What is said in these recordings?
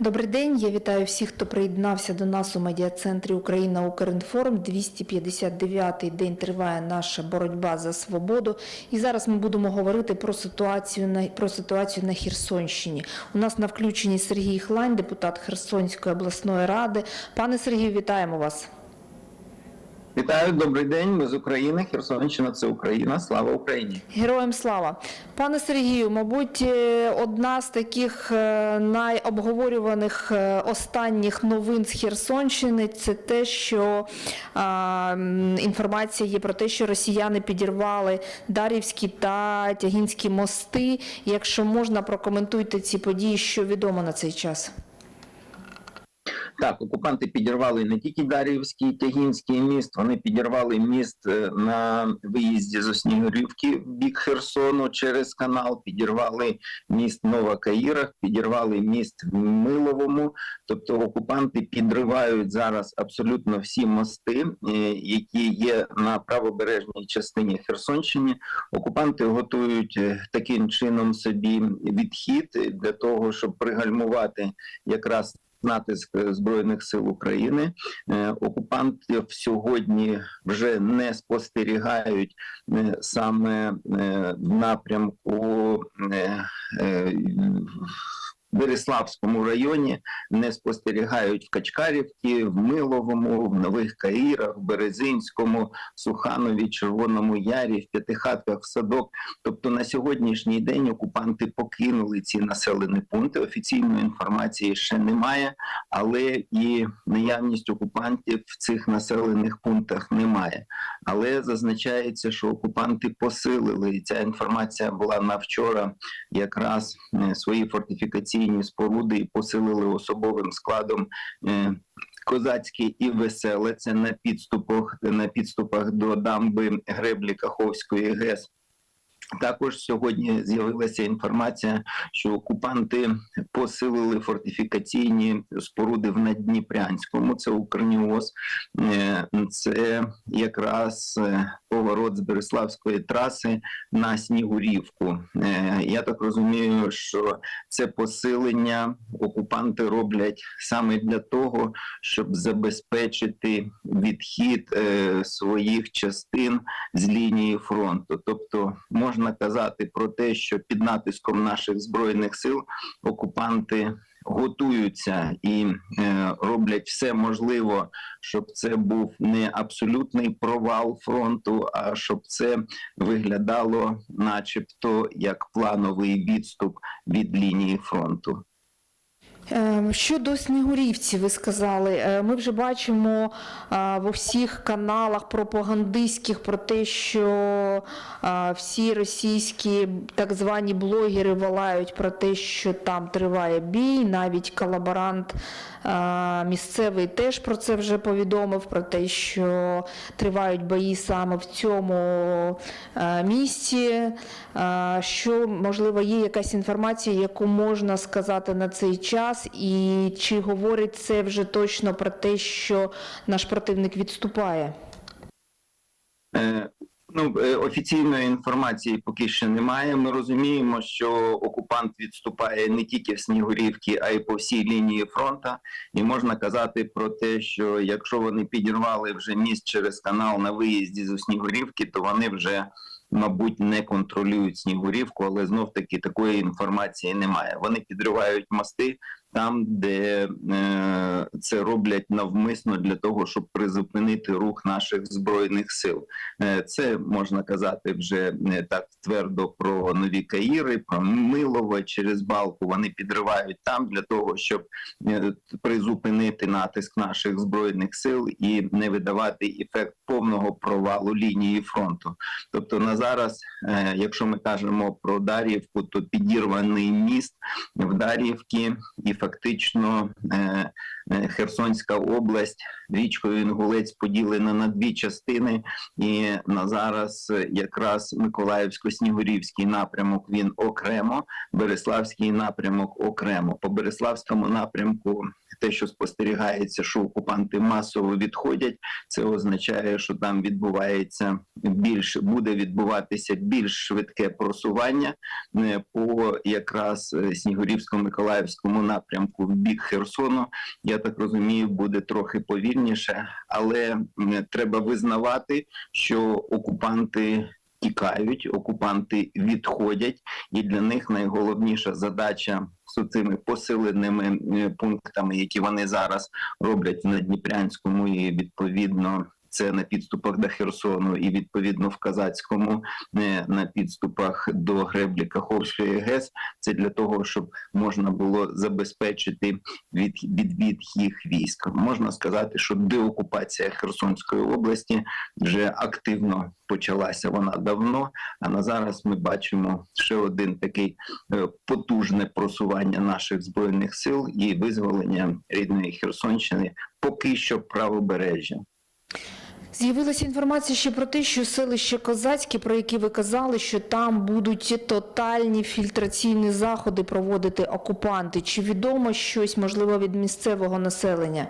Добрий день. Я вітаю всіх, хто приєднався до нас у медіа-центрі Україна Укрінформ. 259-й день триває наша боротьба за свободу. І зараз ми будемо говорити про ситуацію на про ситуацію на Херсонщині. У нас на включенні Сергій Хлань, депутат Херсонської обласної ради. Пане Сергію, вітаємо вас. Вітаю, добрий день. Ми з України. Херсонщина це Україна. Слава Україні. Героям слава, пане Сергію. Мабуть, е, одна з таких е, найобговорюваних е, останніх новин з Херсонщини це те, що а, інформація є про те, що росіяни підірвали Дарівські та Тягінські мости. Якщо можна, прокоментуйте ці події, що відомо на цей час. Так, окупанти підірвали не тільки Дар'ївський Тягінський міст, вони підірвали міст е, на виїзді з Оснігурівки в бік Херсону через канал, підірвали міст в Новокаїрах, підірвали міст в Миловому. Тобто окупанти підривають зараз абсолютно всі мости, е, які є на правобережній частині Херсонщини. Окупанти готують е, таким чином собі відхід для того, щоб пригальмувати якраз натиск е, збройних сил України. Е, Окупанти сьогодні вже не спостерігають е, саме в напрямку. Береславському районі не спостерігають в Качкарівці, в Миловому, в Нових Каїрах, в Березинському, Суханові, Червоному Ярі, в П'ятихатках, в Садок. Тобто на сьогоднішній день окупанти покинули ці населені пункти. Офіційної інформації ще немає, але і наявність окупантів в цих населених пунктах немає. Але зазначається, що окупанти посилили. І ця інформація була на вчора якраз е, свої фортифікаційні споруди посилили особовим складом. Козацькі і веселе це на підступах на підступах до дамби греблі Каховської ГЕС. Також сьогодні з'явилася інформація, що окупанти посилили фортифікаційні споруди в Наддніпрянському. Це Укрніоз, Е, це якраз е, поворот з Береславської траси на Снігурівку. Е, Я так розумію, що це посилення окупанти роблять саме для того, щоб забезпечити відхід своїх частин з лінії фронту. Тобто можна казати про те, що під натиском наших збройних сил окупанти готуються і е, роблять все можливе, щоб це був не абсолютний провал фронту, а щоб це виглядало, начебто, як плановий відступ від лінії фронту. Е, Щодо Снігурівці, ви сказали, е, ми вже бачимо е, в усіх каналах пропагандистських про те, що е, всі російські так звані блогери волають про те, що там триває бій. Навіть колаборант місцевий теж про це вже повідомив, про те, що тривають бої саме в цьому місці. Що можливо є якась інформація, яку можна сказати на цей час, і чи говорить це вже точно про те, що наш противник відступає? Е, Ну, е, офіційної інформації поки що немає. Ми розуміємо, що окупант відступає не тільки в Снігурівці, а й по всій лінії фронту. І можна казати про те, що якщо вони підірвали вже міст через канал на виїзді з Снігурівки, то вони вже, мабуть, не контролюють Снігурівку, але знов таки такої інформації немає. Вони підривають мости там, де е, це роблять навмисно для того, щоб призупинити рух наших збройних сил. Е, Це можна казати вже не так твердо про нові Каїри, про Милове через Балку. Вони підривають там для того, щоб е, призупинити натиск наших збройних сил і не видавати ефект повного провалу лінії фронту. Тобто на зараз, е, якщо ми кажемо про Дар'ївку, то підірваний міст в Дар'ївці і фактично е, е, Херсонська область річкою Інгулець поділена на дві частини, і на зараз якраз Миколаївсько-Снігурівський напрямок він окремо, Береславський напрямок окремо. По Береславському напрямку те, що спостерігається, що окупанти масово відходять, це означає, що там відбувається більш буде відбуватися більш швидке просування е, по якраз Снігурівсько-Миколаївському напрямку в бік Херсону. Я так розумію, буде трохи повільніше, але треба визнавати, що окупанти. Тікають, окупанти відходять, і для них найголовніша задача з цими посиленими пунктами, які вони зараз роблять на Дніпрянському, і відповідно це на підступах до Херсону, і відповідно в Казацькому е, на підступах до греблі Каховської ГЕС. Це для того, щоб можна було забезпечити від, відвід їх військ. Можна сказати, що деокупація Херсонської області вже активно почалася. Вона давно. А на зараз ми бачимо ще один такий е, потужне просування наших збройних сил і визволення рідної Херсонщини поки що правобережжя. З'явилася інформація ще про те, що селище Козацьке, про які ви казали, що там будуть тотальні фільтраційні заходи проводити окупанти. Чи відомо щось можливо від місцевого населення?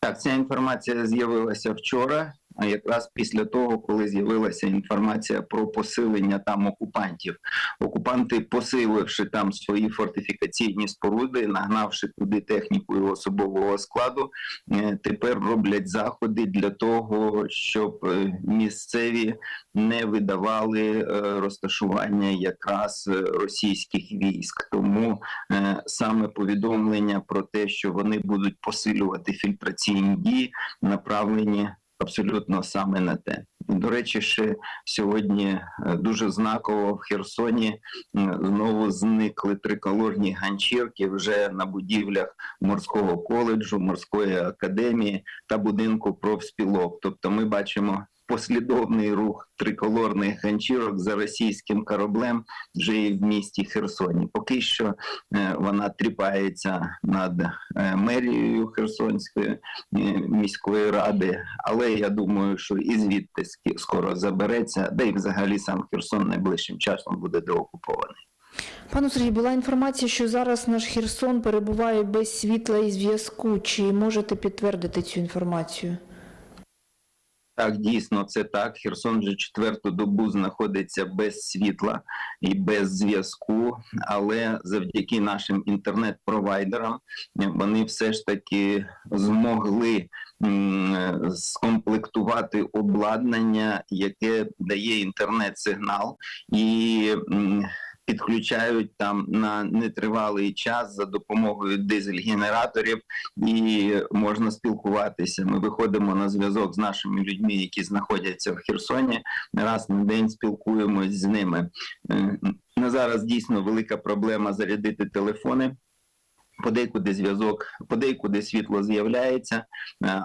Так, ця інформація з'явилася вчора, якраз після того, коли з'явилася інформація про посилення там окупантів. Окупанти, посиливши там свої фортифікаційні споруди, нагнавши туди техніку і особового складу, е, тепер роблять заходи для того, щоб е, місцеві не видавали е, розташування якраз російських військ. Тому саме повідомлення про те, що вони будуть посилювати фільтраційні дії, направлені абсолютно саме на те. До речі, ще сьогодні е, дуже знаково в Херсоні знову зникли триколорні ганчірки вже на будівлях морського коледжу, морської академії та будинку профспілок. Тобто, ми бачимо. Послідовний рух триколорних ганчірок за російським кораблем вже і в місті Херсоні. Поки що е, вона тріпається над е, мерією Херсонської е, міської ради, але я думаю, що і звідти скоро забереться, де і взагалі сам Херсон найближчим часом буде деокупований. Пану Сергію, була інформація, що зараз наш Херсон перебуває без світла і зв'язку. Чи можете підтвердити цю інформацію? Так, дійсно, це так. Херсон вже четверту добу знаходиться без світла і без зв'язку, але завдяки нашим інтернет-провайдерам вони все ж таки змогли скомплектувати обладнання, яке дає інтернет-сигнал, і підключають там на нетривалий час за допомогою дизель-генераторів і можна спілкуватися. Ми виходимо на зв'язок з нашими людьми, які знаходяться в Херсоні. Раз на день спілкуємось з ними. Е, На зараз дійсно велика проблема зарядити телефони. Подейкуди зв'язок, подейкуди світло з'являється, е,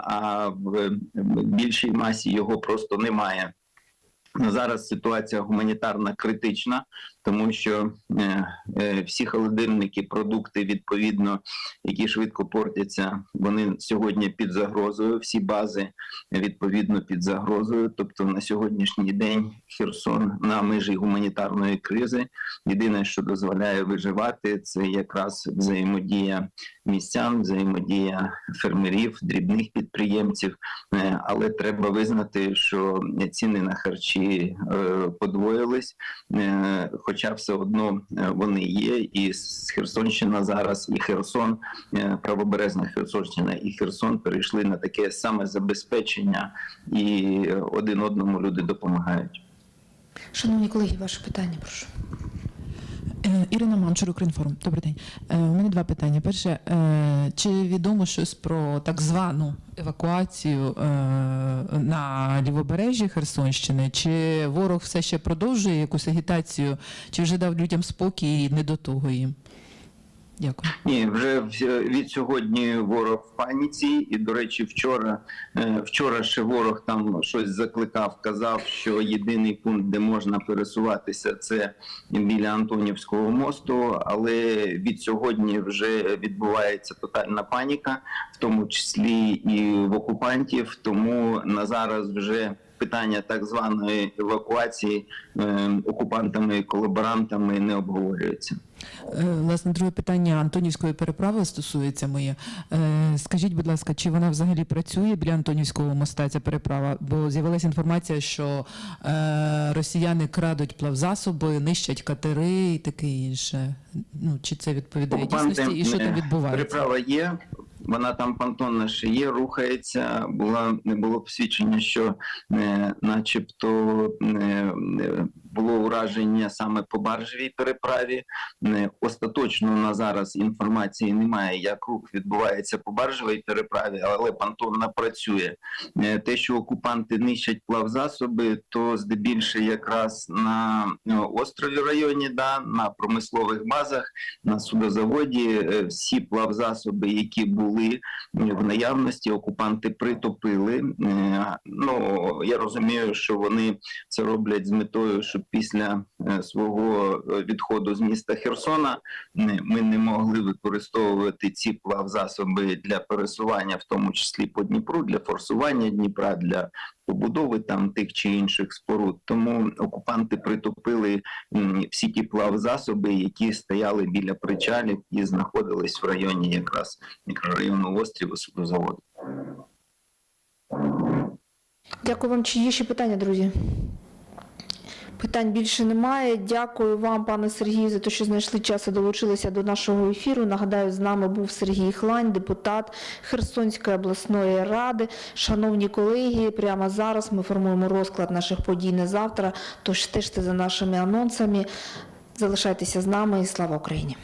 а в більшій масі його просто немає. Зараз ситуація гуманітарна критична, тому що е, е, всі холодильники, продукти, відповідно, які швидко портяться, вони сьогодні під загрозою. Всі бази відповідно під загрозою. Тобто на сьогоднішній день Херсон на межі гуманітарної кризи. Єдине, що дозволяє виживати, це якраз взаємодія містян, взаємодія фермерів, дрібних підприємців. Е, Але треба визнати, що ціни на харчі подвоїлись, е, хоча все одно е, вони є. І Херсонщина зараз, і Херсон, е, правобережна Херсонщина і Херсон перейшли на таке саме забезпечення, і один одному люди допомагають. Шановні колеги, ваше питання, прошу. Е, Ірина Манчур, Укрінформ. Добрий день. Е, У мене два питання. Перше, е, чи відомо щось про так звану евакуацію на лівобережжі Херсонщини? Чи ворог все ще продовжує якусь агітацію, чи вже дав людям спокій і не до того їм? Дякую. Ні, вже від сьогодні ворог в паніці, і до речі, вчора, е, вчора ще ворог там щось закликав, казав, що єдиний пункт, де можна пересуватися, це біля Антонівського мосту. Але від сьогодні вже відбувається тотальна паніка, в тому числі і в окупантів. Тому на зараз вже питання так званої евакуації е, окупантами і колаборантами не обговорюється. Е, Власне, друге питання Антонівської переправи стосується моє. Е, Скажіть, будь ласка, чи вона взагалі працює біля Антонівського моста ця переправа? Бо з'явилася інформація, що е, росіяни крадуть плавзасоби, нищать катери і таке інше. Ну, чи це відповідає дійсності і що там відбувається? Переправа є. Вона там понтонна ще є, рухається. Була не було посвідчення, що не, начебто е, е, було ураження саме по баржевій переправі. Е, остаточно на зараз інформації немає, як рух відбувається по баржевій переправі, але понтонна працює. Е, те, що окупанти нищать плавзасоби, то здебільше якраз на е, острові районі, да, на промислових базах на судозаводі всі плавзасоби, які були в наявності, окупанти притопили. Ну я розумію, що вони це роблять з метою, щоб після е, свого е, відходу з міста Херсона ми не могли використовувати ці плавзасоби для пересування, в тому числі по Дніпру, для форсування Дніпра, для побудови там тих чи інших споруд. Тому окупанти притопили всі ті плавзасоби, які стояли біля причалів і знаходились в районі якраз мікрорайону острів судозаводу. Дякую вам. Чи є ще питання, друзі? Питань більше немає. Дякую вам, пане Сергію, за те, що знайшли час і долучилися до нашого ефіру. Нагадаю, з нами був Сергій Хлань, депутат Херсонської обласної ради. Шановні колеги, прямо зараз ми формуємо розклад наших подій на завтра. Тож стежте за нашими анонсами. Залишайтеся з нами і слава Україні!